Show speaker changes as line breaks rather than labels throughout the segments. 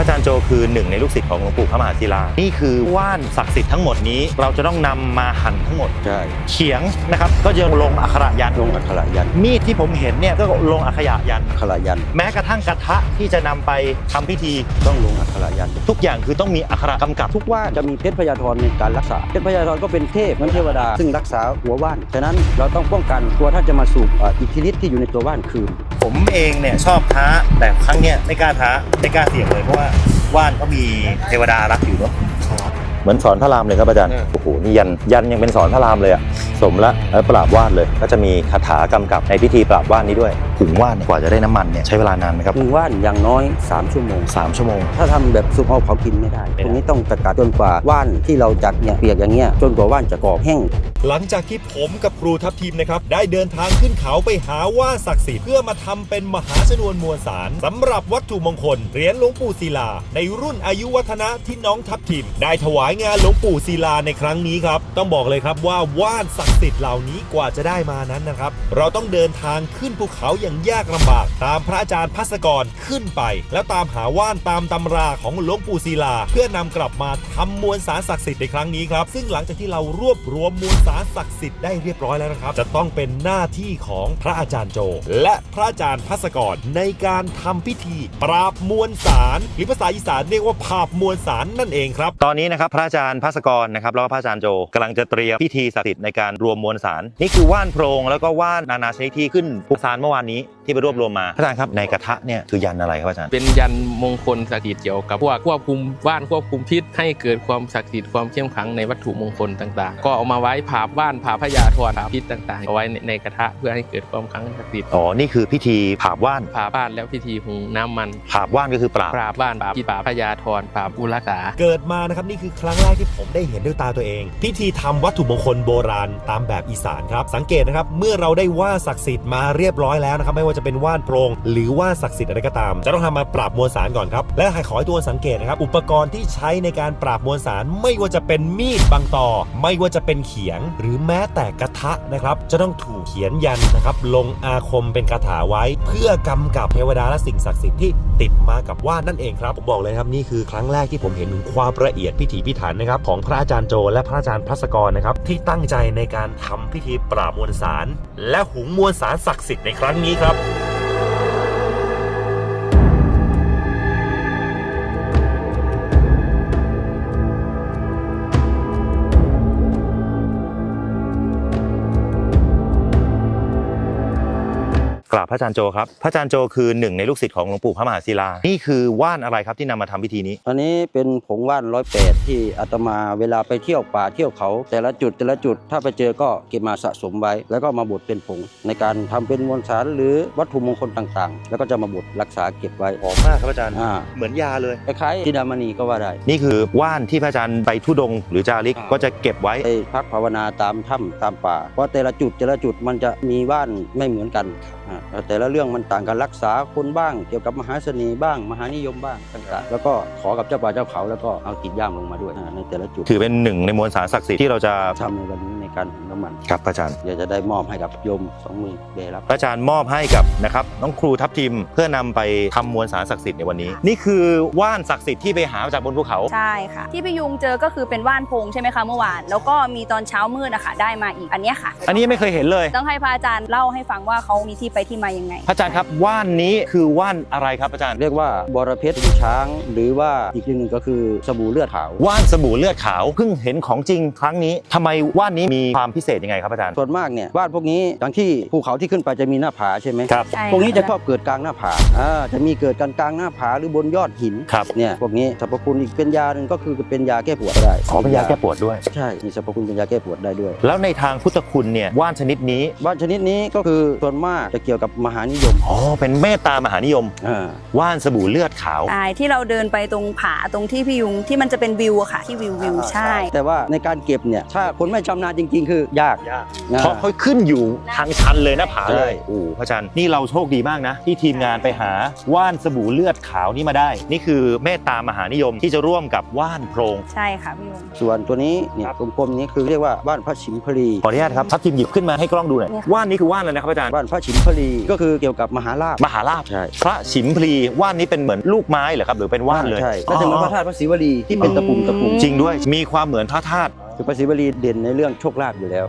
ระอาจารย์โจคือหนึ่งในลูกศิษย์ของหลวงปู่พระมหาศิลา นี่คือว่านศักดิ์สิทธิ์ทั้งหมดนี้ เราจะต้องนำมาหั่นทั้งหมด
ใช่
เขียงนะครับก็จะลงอักขระยันต์
ลงอักขระยันต์
มีดที่ผมเห็นเนี่ยก็ลงอักขระยันต์
อักขระยันต์
แม้กระทั่งกระทะที่จะนำไปทำพิธี
ต้องลงอักขระยันต์
ทุกอย่างคือต้องมีอักขระกำกับ
ทุกว่านจะมีเพชรพยาธรในการรักษาเพชรพยาธรก็เป็นเทพเหมือนเทวดา ซึ่งรักษาหัวว่านฉะนั้นเราต้องป้องกันตัวท่านจะมาสูบเอ่ออิทธิฤทธิ์ที่อยู่ในตัวว่านคืน
ผมเองเนี่ยชอบท้าแต่ครั้งเนี้ยไม่กล้าท้าไม่กล้าเสี่ยงเลยเพราะว่าว่านเขามีเทวดารักอยู่เนาะเหมือนสอนพระรามเลยครับอาจารย์ โอ้โห นี่ยัน ยันยังเป็นสอนพระรามเลยอะสมละแล้วปราบว่านเลย ก็จะมีคาถากำกับในพิธีปราบว่านนี้ด้วย หุงว่านเนี่ยกว่าจะได้น้ำมันเนี่ยใช้เวลานานไหมครับ
หนึ่งว่านอย่างน้อย 3 ชั่วโมง
สามชั่วโมง
ถ้าทำแบบสุกเอาเผากินไม่ได้
ไม่ได้
ตรงนี้ต้องสกัดจนกว่าว่านที่เราจัดเนี่ยเปียกอย่างเงี้ยจนกว่าว่านจะกรอบแห้ง
หลังจากที่ผมกับครูทัพทีมนะครับ ได้เดินทางขึ้นเขาไปหาว่านศักดิ์สิทธิ์เพื่อมาทำเป็นมหาชนวนมวลสารสำหรับวัตถุมงคลเหรียญหลวงปู่ศิลา ในรุ่นอายุวัฒนะที่น้องทัพทีม ได้ถวายงานหลวงปู่ศิลาในครั้งนี้ครับ ต้องบอกเลยครับว่าว่านศักดิ์สิทธิ์เหล่านี้กว่าจะได้มานั้นนะครับ เราต้องเดินทางขึ้นภูเขาอย่างยากลำบาก ตามพระอาจารย์พัสกรขึ้นไป แล้วตามหาว่านตามตำราของหลวงปู่ศิลา เพื่อนำกลับมาทำมวลสารศักดิ์สิทธิ์ในครั้งนี้ครับ ซึ่งหลังจากที่เรารวบรวมมวลสารศักดิ์สิทธิ์ได้เรียบร้อยแล้วนะครับ จะต้องเป็นหน้าที่ของพระอาจารย์โจ และพระอาจารย์พัสกรในการทำพิธี ปราบมวลสารหรือภาษาอีสานเรียกว่าภาพมวลสารนั่นเองครับ
ตอนนี้นะครับพระอาจารย์ภาสกรนะครับแล้วก็พระอาจารย์โจกำลังจะเตรียมพิธีศักดิ์สิทธิ์ในการรวมมวลสารนี่คือว่านโพรงแล้วก็ว่านนานาชนิดที่ขึ้นภูสารเมื่อวานนี้ที่ไปรวบรวมมาพระอาจารย์ครับในกระทะเนี่ยคือยันอะไรครับอาจารย์
เป็นยันมงคลศักดิ์สิทธิ์เกี่ยวกับพวกควบคุมว่านควบคุมทิศให้เกิดความศักดิ์สิทธิ์ความเข้มขลังในวัตถุมงคลต่างๆ ก็เอามาไว้ผาบว่านผาพญาธรผาพิษต่างๆเอาไว้ในในกระทะเพื่อให้เกิดความขลังศักดิ์สิทธิ์
อ๋อนี่คือพิธีผาบว่าน
ผาบ้านแล้วพิธีหุงน้ำมัน
ผาบว่านก็คือปราบ
ปราบว่านปราบพิษปราบพญาธรปราบอุรักษา
เกิดมานะครับนี่คือครั้งแรกที่ผมได้เห็นด้วยตาตัวเอง พิธีทำวัตถุมงคลโบราณตามแบบอีสานครับสังเกตนะครับเมื่อเราได้ว่านศักดิ์สิทธิ์มาเรียบร้อยแล้วนะครับไม่ว่าจะเป็นว่านโพรงหรือว่านศักดิ์สิทธิ์อะไรก็ตาม จะต้องทำมาปราบมวลสารก่อนครับและให้ขอให้ตัวสังเกตนะครับอุปกรณ์ที่ใช้ในการปราบมวลสาร ไม่ว่าจะเป็นมีดบางต่อ ไม่ว่าจะเป็นเขียง หรือแม้แต่กระทะนะครับจะต้องถูกเขียนยันนะครับลงอาคมเป็นคาถาไว้ เพื่อกำกับเทวดาและสิ่งศักดิ์สิทธิ์ที่ติดมากับว่านนั่นเองครับผมบอกเลยครับนี่คือครั้งแรกที่ผมเห็นถึงความละเอียดพิถีพิถันนะครับของพระอาจารย์โจและพระอาจารย์พัสกรนะครับที่ตั้งใจในการทำพิธีปราบมวลสาร และหุงมวลสารศักดิ์สิทธิ์ในครั้งนี้นี้ครับ
กราบพระอาจารย์โจครับ พระอาจารย์โจคือหนึ่งในลูกศิษย์ของหลวงปู่พระมหาศิลา นี่คือว่านอะไรครับที่นำมาทำพิธีนี้
อันนี้เป็นผงว่านร้อยแปดที่อาตมาเวลาไปเที่ยวป่าเที่ยวเขา แต่ละจุดแต่ละจุดถ้าไปเจอก็เก็บมาสะสมไว้ แล้วก็มาบดเป็นผงในการทำเป็นมวลสารหรือวัตถุมงคลต่างๆ แล้วก็จะมาบดรักษาเก็บไว้
หอมมากครับอาจารย์
อ่า
เหมือนยาเลย
คล้ายๆทิดามณีก็ว่าได้
นี่คือว่านที่พระอาจารย์ไปทุดงค์หรือจาริก
อ่า
ก็จะเก็บไว้
ไปพักภาวนาตามถ้ำตามป่า เพราะแต่ละจุดแต่ละจุดมันจะมีว่านไม่เหมือนกันอ่า แต่ละเรื่องมันต่างกันรักษาคนบ้าง เกี่ยวกับมหาเสน่ห์บ้าง มหานิยมบ้างต่างๆ แล้วก็ขอกับเจ้าป่าเจ้าเขาแล้วก็เอาติดย่ามลงมาด้วยอ่าในแต่ละจุด
ถือเป็นหนึ่งในมวลสารศักดิ์สิทธิ์ที่เราจะ
ทำในวันนี้ใน การหุงน้ำมัน
ครับพระอาจารย์
เดี๋ยวจะได้มอบให้กับโยมสองมือเดรับ
พระอาจารย์มอบให้กับนะครับน้องครูทัพทิมเพื่อนำไปทำมวลสารศักดิ์สิทธิ์ในวันนี้ นี่คือว่านศักดิ์สิทธิ์ที่ไปหาจากบนภูเขา
ใช่ค่ะ ที่พี่ยุงเจอก็คือเป็นว่านโพงใช่ไหมคะเมื่อวาน แล้วก็มีตอนเช้ามืดนะคะได้มาอีกอันเนี้ยค่ะ
อันนี้ไม่เคยเห็นเลย
ต้องให้พระอาจารย์เล่าให้ฟังว่าเขามีที่ไปที่มายังไง
พระอาจารย์ครับว่านนี้คือว่านอะไรครับอาจารย์
เรียกว่าบรเพชรช้าง หรือว่าอีกอย่างหนึ่งก็คือสบู่เลือดขาว
ว่านสบู่เลือดขาวเพิ่งเห็นของจริงครั้งนี้ทำไมว่านนี้มีความพิเศษยังไงครับอาจารย์
ส่วนมากเนี่ยว่านพวกนี้อย่างที่ภูเขาที่ขึ้นไปจะมีหน้าผาใช่ไหม
ครับ
ใช่
พวกนี้จะช
ค่
อบเกิดกลางหน้าผาอ่าจะมีเกิดกันกลางหน้าผาหรือบนยอดหิน
ครับ
เนี่ยพวกนี้สรรพคุณอีกเป็นยาหนึ่งก็คือเป็นยาแก้ปวดก็ได้
ขอเป็นยาแก้ปวดด้วย
ใช่มีสรรพคุณเป็นยาแก้ปวดได้ด้วย
แล้วในทางพุทธคุณเนี่ยว่านชนิดนี้
ว่านชนิดนี้ก็คือส่วนมากจะเกี่ยวกับมหานิยม
อ๋อเป็นเมตตามหานิยม
อ่า
ว่านสบู่เลือดขาว
ใช่ที่เราเดินไปตรงผาตรงที่พี่ยุงที่มันจะเป็นวิวอะค่ะ ที่วิววิวใช่
แต่ว่าในการเก็บเนี่ย ถ้าคนไม่ชำนาญจริง ๆ คือยาก
ยาก
อ่า
เพราะเขาขึ้นอยู่ทางชันเลยนะผา
ใช่
เลยโอ้โหพระอาจารย์นี่เราโชคดีมากนะ ที่ทีมงานไปหาว่านสบู่เลือดขาวนี่มาได้ นี่คือเมตตามหานิยมที่จะร่วมกับว่านโพรง
ใช่ค่ะพี่ยุง
ส่วนตัวนี้เนี่ยกลมๆนี้คือเรียกว่าบ้านพระชิมพลี
ขออนุญาตครับทัพทีมหยิบขึ้นมาให้กล้องดูหน่อย
เนี่ยค่ะ
ว่านนี้คือว่านอะไรนะครับอาจารย์
บ้านพระชิมพลีก็คือเกี่ยวกับมหาลาภ
มหาลาภ
ใช่
พระฉิมพลีว่านนี้เป็นเหมือนลูกไม้เหรอครับหรือเป็นว่านเลย
ใช่ก็จะเหมือนพระธาตุพระศิวลีที่เป็นตะปุ่มตะปุ่ม
จริงด้วย มีความเหมือนพระธาตุ
คือพระศิวลีเด่นในเรื่องโชคลาภอยู่แล้ว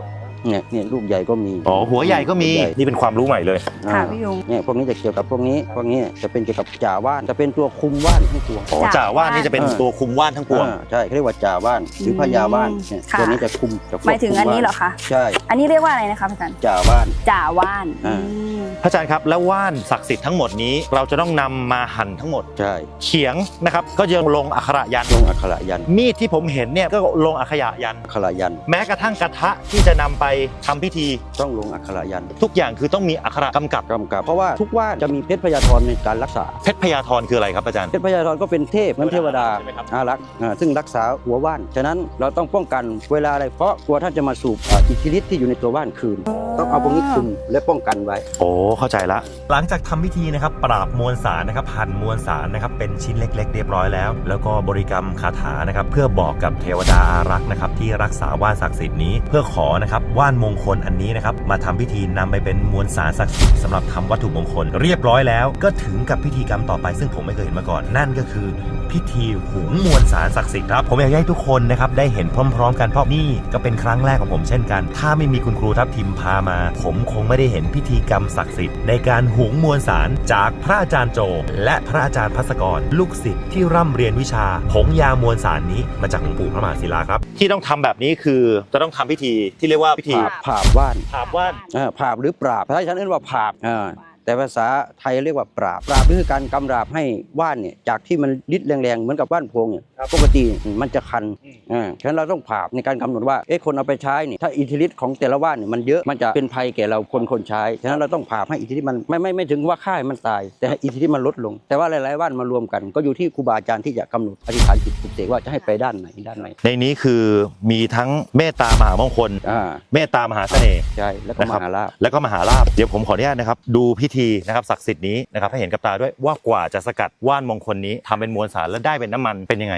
เนี่ยเนี่ยลูกใหญ่ก็มี
อ๋อหัวใหญ่ก็มี
หัวใหญ่
นี่เป็นความรู้ใหม่เลย
ค่ะ
อ่า
พี่ยุง
เนี่ยพวกนี้จะเกี่ยวกับพวกนี้พวกนี้จะเป็นเกี่ยวกับจ่าว่านจะเป็นตัวคุมว่านทั้งตัว
อ๋อจ่าว่านนี่จะเป็น
อ่า
ตัวคุมว่านทั้งปวง
อ่าใช่เขาเรียกว่าจ่าว่านหรือพญาว่านเนี่ย
ค่ะ
ตัวนี้จะคุมจะควบ
หมายถึงอันนี้เหรอ
คุม
คะ
ว่านใช่
อันนี้เรียกว่าอะไรนะคะพระอาจารย์
จ่าว่าน
จ่าว่าน
อ่า
อืม
พระอาจารย์ครับแล้วว่านศักดิ์สิทธิ์ทั้งหมดนี้เราจะต้องนำมาหั่นทั้งหมด
ใช่
เขียงนะครับก็จะลงอักขระยันต์
ลงอักขระยันต์
มีดที่ผมเห็นเนี่ยก็ลงอักขระยันต์
อักขระยันต์
แม้กระทั่งกระทะที่จะนำไปทำพิธี
ต้องลงอักขระยันต์
ทุกอย่างคือต้องมีอักขระกำกับ
กำกับ เพราะว่าทุกว่านจะมีเพชรพญาธรในการรักษา
เพชรพญาธรคืออะไรครับอาจารย์
เพชรพญาธรก็เป็นเทพเหมือนเทวดา
ใช่ไหมครับ
อารักษ์อ่าซึ่งรักษาหัวว่าน ฉะนั้นเราต้องป้องกันเวลาอะไรเพราะกลัวท่านจะมาสูบอ่าอิทธิฤทธิ์ที่อยู่ในตัวว่านคืน ต้องเอาพวกนี้คุมและป้องกันไว้
โอ้เข้าใจละ
หลังจากทำพิธีนะครับ ปราบมวลสารนะครับหั่นมวลสารนะครับเป็นชิ้นเล็ก ๆ เรียบร้อยแล้ว แล้วก็บริกรรมคาถานะครับ เพื่อบอกกับเทวดาอารักษ์นะครับที่รักษาว่านศักดิ์สิทธิ์นี้เพื่อขอนะครับว่านมงคลอันนี้นะครับมาทำพิธีนำไปเป็นมวลสารศักดิ์สิทธิ์สำหรับทำวัตถุมงคล เรียบร้อยแล้วก็ถึงกับพิธีกรรมต่อไป ซึ่งผมไม่เคยเห็นมาก่อน นั่นก็คือพิธีหุงมวลสารศักดิ์สิทธิ์ครับผมอยากให้ทุกคนนะครับได้เห็นพร้อมๆ กันเพราะนี่ก็เป็นครั้งแรกของผมเช่นกัน ถ้าไม่มีคุณครูทัพทิมพามา ผมคงไม่ได้เห็นพิธีกรรมศักดิ์สิทธิ์ในการหุงมวลสารจากพระอาจารย์โจ และพระอาจารย์พัสกรลูกศิษย์ที่ร่ำเรียนวิชาผงยามวลสารนี้มาจากหลวงปู่พระมหาศิลาครับ
ที่ต้องทำแบบนี้คือจะต้องทำพิธีที่เรียกว่าพิธี
ผาบผาบว่าน
ผาบว่าน
อ่าผาบหรือปราบภาษาฉันเรียกว่าผาบอ่า แต่ภาษาไทยเรียกว่าปราบ ปราบก็คือการกำราบให้ว่านเนี่ยจากที่มันริดแรงๆ เหมือนกับว่านโพงเนี่ยปกติมันจะคันอ่าฉะนั้นเราต้องผาบในการกำหนดว่าเอ๊ะคนเอาไปใช้เนี่ยถ้าอิทธิฤทธิ์ของแต่ละว่านเนี่ยมันเยอะมันจะเป็นภัยแก่เราคนคนใช้ฉะนั้นเราต้องผาบให้อิทธิฤทธิ์มันไม่ไม่ไม่ถึงว่าค่ายมันตาย แต่ให้อิทธิฤทธิ์มันลดลง แต่ว่าหลายๆว่านมารวมกัน ก็อยู่ที่ครูบาอาจารย์ที่จะกำหนดอธิษฐานจิตปลุกเสกว่าจะให้ไปด้านไหนด้านไหน
ในนี้คือมีทั้งเมตตามหามงคล
อ่า
เมตตามหาเสน่ห์
ใช่แล้วก็
นะค
ม
รับ
หาลาภ
แล้วก็มหาลาภเดี๋ยวผมขออนุญาตนะครับดูพิธีนะครับศักดิ์สิทธิ์นี้นะครับให้เห็นกับตาด้วยว่ากว่าจะสกัดว่านมงคลนี้ทำเป็นมวลสารแล้วได้เป็นน้ำมันเป็นยังไง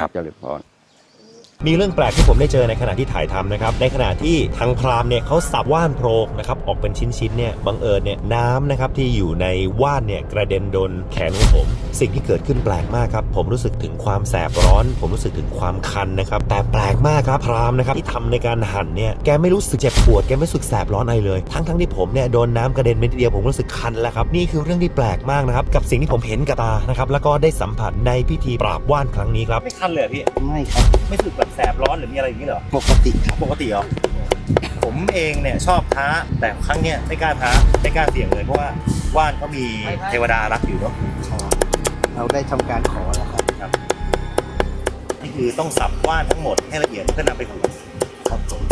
ครับเจริญพร
มีเรื่องแปลกที่ผมได้เจอในขณะที่ถ่ายทำนะครับ ในขณะที่ทางพราหมณ์เนี่ยเขาสับว่านโพรงนะครับออกเป็นชิ้นๆเนี่ยบังเอิญเนี่ยน้ำนะครับที่อยู่ในว่านเนี่ยกระเด็นโดนแขนของผม สิ่งที่เกิดขึ้นแปลกมากครับ ผมรู้สึกถึงความแสบร้อน ผมรู้สึกถึงความคันนะครับ แต่แปลกมากครับพราหมณ์นะครับที่ทำในการหั่นเนี่ยแกไม่รู้สึกเจ็บปวดแกไม่รู้สึกแสบร้อนอะไรเลย ทั้งๆที่ผมเนี่ยโดนน้ำกระเด็นเม็ดเดียวผมรู้สึกคันแล้วครับนี่คือเรื่องที่แปลกมากนะครับกับสิ่งที่ผมเห็นกับตานะครับแล้วก็ได้สัมผัสในพิธีปราบว่านครั้งนี้ครับ
ไม่คันเลยพี่
ไม่ครับ
ไม่รู้สึกแบบ แสบร้อนหรือมีอะไรอย่างนี้เหรอ
ปกติครับ
ปกติเหรอ ผมเองเนี่ยชอบท้าแต่ครั้งเนี้ยไม่กล้าท้าไม่กล้าเสี่ยงเลยเพราะว่าว่านเขามีเทวดารักอยู่เนาะ
เราได้ทำการขอแล้วครับ
นี่คือต้องสับว่านทั้งหมดให้ละเอียดเพื่อนำไปหุง
ครับผม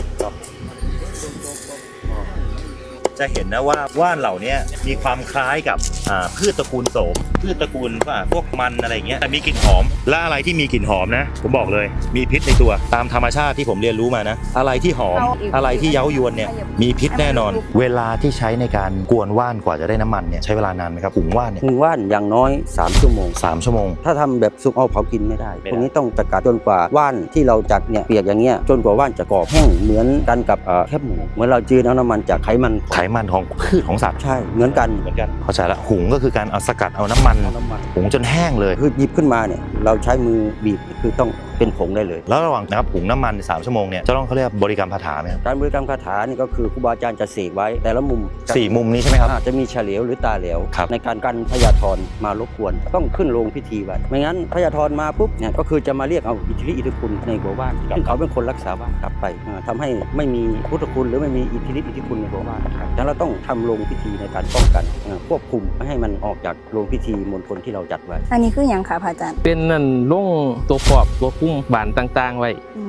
จะเห็นนะว่าว่านเหล่าเนี้ยมีความคล้ายกับอ่าพืชตระกูลโสมพืชตระกูลว่าพวกมันอะไรอย่างเงี้ยแต่มีกลิ่นหอม และอะไรที่มีกลิ่นหอมนะ ผมบอกเลย มีพิษในตัวตามธรรมชาติที่ผมเรียนรู้มานะ อะไรที่หอมอะไรที่เย้ายวนเนี่ยมีพิษแน่นอน เวลาที่ใช้ในการกวนว่านกว่าจะได้น้ำมันเนี่ยใช้เวลานานไหมครับหุงว่านเนี่ย
หุงว่านอย่างน้อย 3 ชั่วโมง
สามชั่วโมง
ถ้าทำแบบสุกเอาเผากินไม่ได้
ไม่ได้
ตรงนี้ต้องตะกาจนกว่าว่านที่เราจัดเนี่ยเปียกอย่างเงี้ยจนกว่าว่านจะกรอบแห้งเหมือนกันกับเอ่อแคบหมูเหมือนเราจืดเอาน้ำมันจากไขมัน
ไขมันของพืชของสัตว์
ใช่เหมือนกัน
เหมือนกันเข้าใจละหุงก็คือการเอาสกัดเอาน้ำมัน
เอาน้ำมัน
หุงจนแห้งเลย
คือหยิบขึ้นมาเนี่ยเราใช้มือบีบคือต้องเป็นผงได้เลย
แล้วระหว่างนะครับหุงน้ำมันสามชั่วโมงเนี่ยจะต้องเขาเรียกบริกรรมคาถาไหมครับ
การบริกรรมคาถานี่ก็คือครูบาอาจารย์จะเสกไว้แต่ละมุม
สี่มุมนี้ใช่ไหมครับ
อาจจะมีเฉลียวหรือตาเหลว
ครับ
ในการกันพญาธรมารบกวนต้องขึ้นโรงพิธีไว้ไม่งั้นพญาธรมาปุ๊บเนี่ยก็คือจะมาเรียกเอาอิทธิฤทธิอิทธิคุณในหัวบ้านซึ่งเขาเป็นคนรักษาบ้านกลับไปอ่าทำให้ไม่มีพุทธคุณหรือไม่มีอิทธิฤทธิอิทธิคุณในหัวบ้านครับดังนั้นเราต้องทำโรงพิธีในการป้องกันอ่าควบคุมไม่ให้มันออกจากโรงพิธีมณฑลที่เราจัดไว้
อันนี้คืออย่างค่ะพระอาจารย์
เป็นนั่นลงตัวปอบตัวคุ้มบานต่างๆ ไว้
อื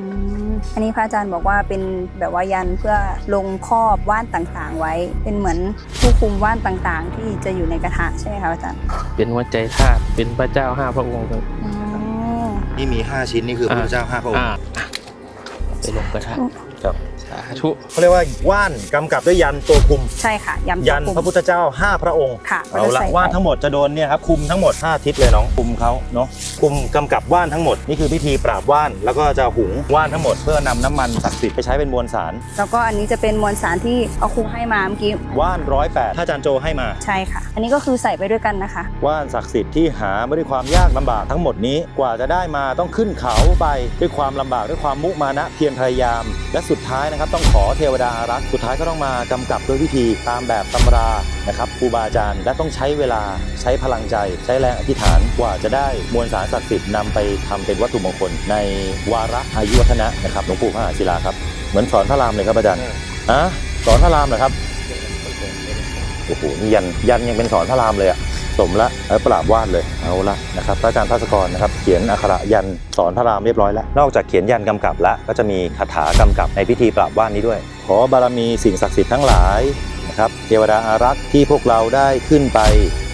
มอันนี้พระอาจารย์บอกว่าเป็นแบบว่ายันเพื่อลงครอบว่านต่างๆ ไว้ เป็นเหมือนผู้คุมว่านต่างๆ ที่จะอยู่ในกระทะใช่ไหมคะพระอาจารย์
เป็นหัวใจธาตุเป็นพระเจ้าห้าพระองค์
อืม
นี่มี 5 ชิ้นนี่คือพระพุทธเจ้าห้าพระองค์
อ่าไปลงกระทะ
ครับ
สาธุ
เขาเรียกว่าว่านกำกับด้วยยันตัวคุม
ใช่ค่ะยำ
ยัน
ตัว
พระพุทธเจ้า 5 พระองค์
ค่ะ
เอาละ
ก็จใส่
ว่านทั้งหมดจะโดนเนี่ยครับคุมทั้งหมด5ทิศเลยน้องคุมเขาเนาะคุมกำกับว่านทั้งหมดนี่คือพิธีปราบว่านแล้วก็จะหุงว่านทั้งหมดเพื่อนำน้ำมันศักดิ์สิทธิ์ไปใช้เป็นมวลสาร
แล้วก็อันนี้จะเป็นมวลสารที่เอาครูให้มาเมื่อกี้
ว่านร้อยแปดถ้าอาจารย์โจให้มา
ใช่ค่ะ อันนี้ก็คือใส่ไปด้วยกันนะคะ
ว่านศักดิ์สิทธิ์ที่หาไม่ด้วยความยากลำบากทั้งหมดนี้กว่าจะได้มาต้องขึ้นเขาไปด้วยความลำบากด้วยความมุมานะเพียรพยายาม และสุดท้ายนะครับต้องขอเทวดาอารักษ์สุดท้ายก็ต้องมากำกับด้วยวิธีตามแบบตำรานะครับครูบาอาจารย์และต้องใช้เวลาใช้พลังใจ ใช้แรงอธิษฐานกว่าจะได้มวลสารศักดิ์สิทธิ์นำไปทำเป็นวัตถุมงคล ในวาระอายุวัฒนะนะครับหลวงปู่พระมหาศิลาครับเหมือนสอนพระรามเลยครับอาจารย์อะสอนพระรามเหรอครับโอ้โหนี่ยันยันยังเป็นสอนพระรามเลยอะ สมละแล้วปราบวาดเลยเอาละนะครับพระอาจารย์ภาสกรนะครับเขียนอักขระยันสอนพระรามเรียบร้อยแล้วนอกจากเขียนยันกำกับแล้วก็จะมีคาถากำกับในพิธีปราบวาดนี้ด้วย ขอบารมีสิ่งศักดิ์สิทธิ์ทั้งหลาย ครับเทวดาอารักษ์ที่พวกเราได้ขึ้นไป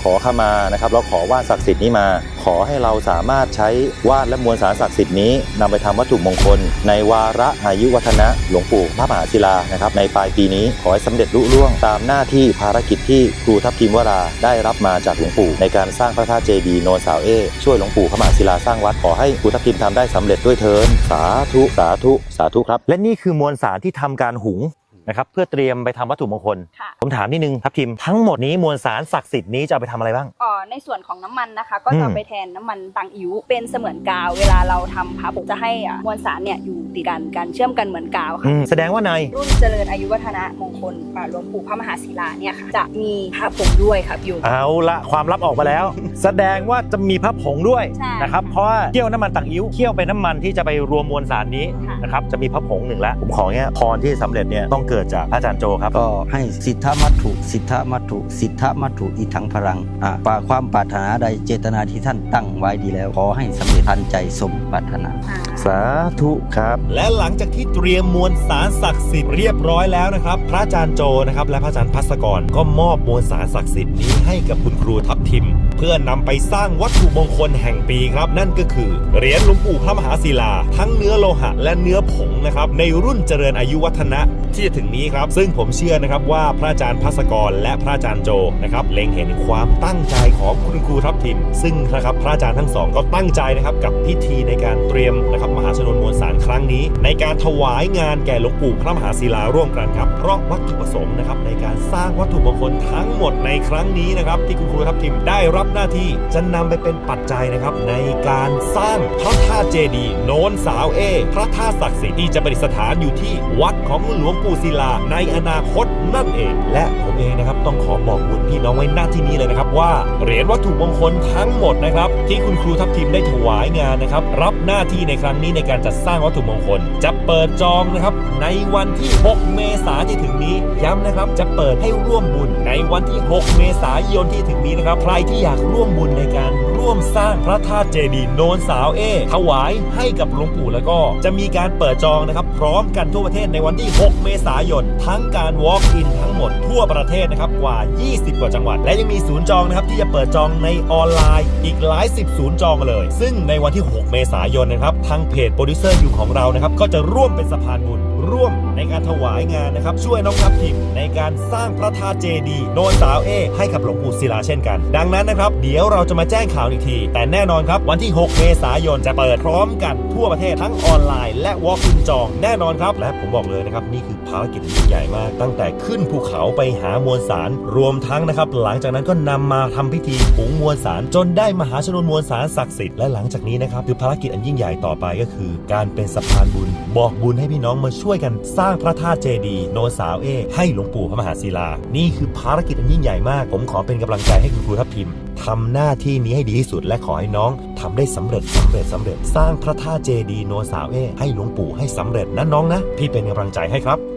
ขอขมานะครับแล้วขอวาดศักดิ์สิทธิ์นี้มา ขอให้เราสามารถใช้วาดและมวลสารศักดิ์สิทธิ์นี้นำไปทำวัตถุมงคล ในวาระอายุวัฒนะหลวงปู่พระมหาศิลานะครับในปลายปีนี้ขอให้สำเร็จลุล่วงตามหน้าที่ภารกิจที่ครูทัพทิมวราได้รับมาจากหลวงปู่ ในการสร้างพระธาตุเจดีย์โนสาวเอช่วยหลวงปู่พระมหาศิลาสร้างวัดขอให้ครูทัพทิมทำได้สำเร็จด้วยเทินสาธุสาธุสาธุครับ และนี่คือมวลสารที่ทำการหุง นะครับเพื่อเตรียมไปทำวัตถุมงคล
ค่ะ
ผมถามนิดนึงทัพทิมทั้งหมดนี้มวลสารศักดิ์สิทธิ์นี้จะเอาไปทำอะไรบ้าง
อ๋อในส่วนของน้ำมันนะคะ ก็จะ
อืม
ไปแทนน้ำมันตังอิ๋วเป็นเสมือนกาว เวลาเราทำพับจะให้อะมวลสารเนี่ยอยู่ติดกันกันเชื่อมกันเหมือนกาว
อื
ค่ะ
มแสดงว่าใน
รุ่นเจริญอายุวัฒนะมงคลอ่าหลวงปู่พระมหาศิลาเนี่ยค่ะ จะมีพระผงด้วยครับอยู่
เอาละความลับออกมาแล้ว แสดงว่าจะมีพระผงด้วย
ใช่
นะครับเพราะว่าเคี่ยวน้ำมันต่างอิ้วเคี่ยวเป็นน้ำมันที่จะไปรวมมวลสารนี้
ค่ะ
นะครับจะมีพระผงหนึ่งแล้วผมขอเงี้ยพรที่สำเร็จเนี่ยต้องเกิดจากพระอาจารย์โจครับ
ก็ให้สิทธามัตถุ สิทธามัตถุ สิทธามัตถุอีทังพลังอ่าปาความปรารถนาใดเจตนาที่ท่านตั้งไว้ดีแล้ว ขอให้สำเร็จทันใจสมปรารถนา
อ่า
สาธุครับ
และหลังจากที่เตรียมมวลสารศักดิ์สิทธิ์เรียบร้อยแล้วนะครับ พระอาจารย์โจนะครับ และพระอาจารย์พัสกรก็มอบมวลสารศักดิ์สิทธิ์นี้ให้กับคุณครูทัพทิม เพื่อนำไปสร้างวัตถุมงคลแห่งปีครับ นั่นก็คือ เหรียญหลวงปู่พระมหาศิลา ทั้งเนื้อโลหะ และเนื้อผงนะครับในรุ่นเจริญอายุวัฒนะที่จะถึงนี้ครับ ซึ่งผมเชื่อนะครับว่าพระอาจารย์พัสกร และพระอาจารย์โจนะครับเล็งเห็นความตั้งใจของคุณครูทัพทิม ซึ่งนะครับพระอาจารย์ทั้งสองก็ตั้งใจนะครับกับพิธีในการเตรียมนะครับมหาชนวนมวลสารครั้งนี้ ในการถวายงานแก่หลวงปู่พระมหาศิลาร่วมกันครับ เพราะวัตถุประสงค์นะครับในการสร้างวัตถุมงคลทั้งหมดในครั้งนี้นะครับที่คุณครูทัพทิมได้รับหน้าที่จะนำไปเป็นปัจจัยนะครับในการสร้างพระธาตุเจดีย์โนนสาวเอ พระธาตุศักดิ์สิทธิ์ที่จะประดิษฐานอยู่ที่วัดของหลวงปู่ศิลาในอนาคตนั่นเอง และผมเองนะครับต้องขอบอกบุญพี่น้องไว้หน้าที่นี้เลยนะครับว่าเหรียญวัตถุมงคลทั้งหมดนะครับที่คุณครูทัพทิมได้ถวายงานนะครับรับ หน้าที่ในครั้งนี้ในการจัดสร้างวัตถุมงคล จะเปิดจองนะครับในวันที่ 6 เมษายนที่ถึงนี้ย้ำนะครับจะเปิดให้ร่วมบุญในวันที่ 6 เมษายนที่ถึงนี้นะครับใครที่อยากร่วมบุญในการร่วมสร้างพระธาตุเจดีย์โนนสาวเอถวายให้กับหลวงปู่แล้วก็ จะมีการเปิดจองนะครับ พร้อมกันทั่วประเทศในวันที่ 6 เมษายน ทั้งการ walk in ทั้งหมดทั่วประเทศนะครับ กว่า 20 กว่าจังหวัด และยังมีศูนย์จองนะครับ ที่จะเปิดจองในออนไลน์อีกหลายสิบศูนย์จองเลย ซึ่งในวันที่ 6 เมษายนนะครับ ทางเพจโปรดิวเซอร์อยู่ของเรานะครับ ก็จะร่วมเป็นสะพานบุญ ร่วมในการถวายงานนะครับ ช่วยน้องทัพทิมในการสร้างพระธาตุเจดีย์โนนสาวเอให้กับหลวงปู่ศิลาเช่นกัน ดังนั้นนะครับ เดี๋ยวเราจะมาแจ้งข่าวอีกที แต่แน่นอนครับ วันที่ 6 เมษายนจะเปิดพร้อมกันทั่วประเทศทั้งออนไลน์และ walk in จองแน่นอนครับและผมบอกเลยนะครับนี่คือภารกิจที่ใหญ่มาก ตั้งแต่ขึ้นภูเขาไปหามวลสารรวมทั้งนะครับ หลังจากนั้นก็นำมาทำพิธีหุงมวลสารจนได้มหาชนวนมวลสารศักดิ์สิทธิ์และหลังจากนี้นะครับคือภารกิจอันยิ่งใหญ่ต่อไปก็คือ การเป็นสะพานบุญ บอกบุญให้พี่น้องมาช่วยกันสร้างพระธาตุเจดีย์โนสาวเอให้หลวงปู่พระมหาศิลา นี่คือภารกิจอันยิ่งใหญ่มาก ผมขอเป็นกำลังใจให้คุณครูทัพทิมทำหน้าที่นี้ให้ดีที่สุดและขอให้น้องทำได้สำเร็จสำเร็จสำเร็จ สร้างพระธาตุเจดีย์โนนสาวเอให้หลวงปู่ให้สำเร็จนะน้องนะพี่เป็นกำลังใจให้ครับ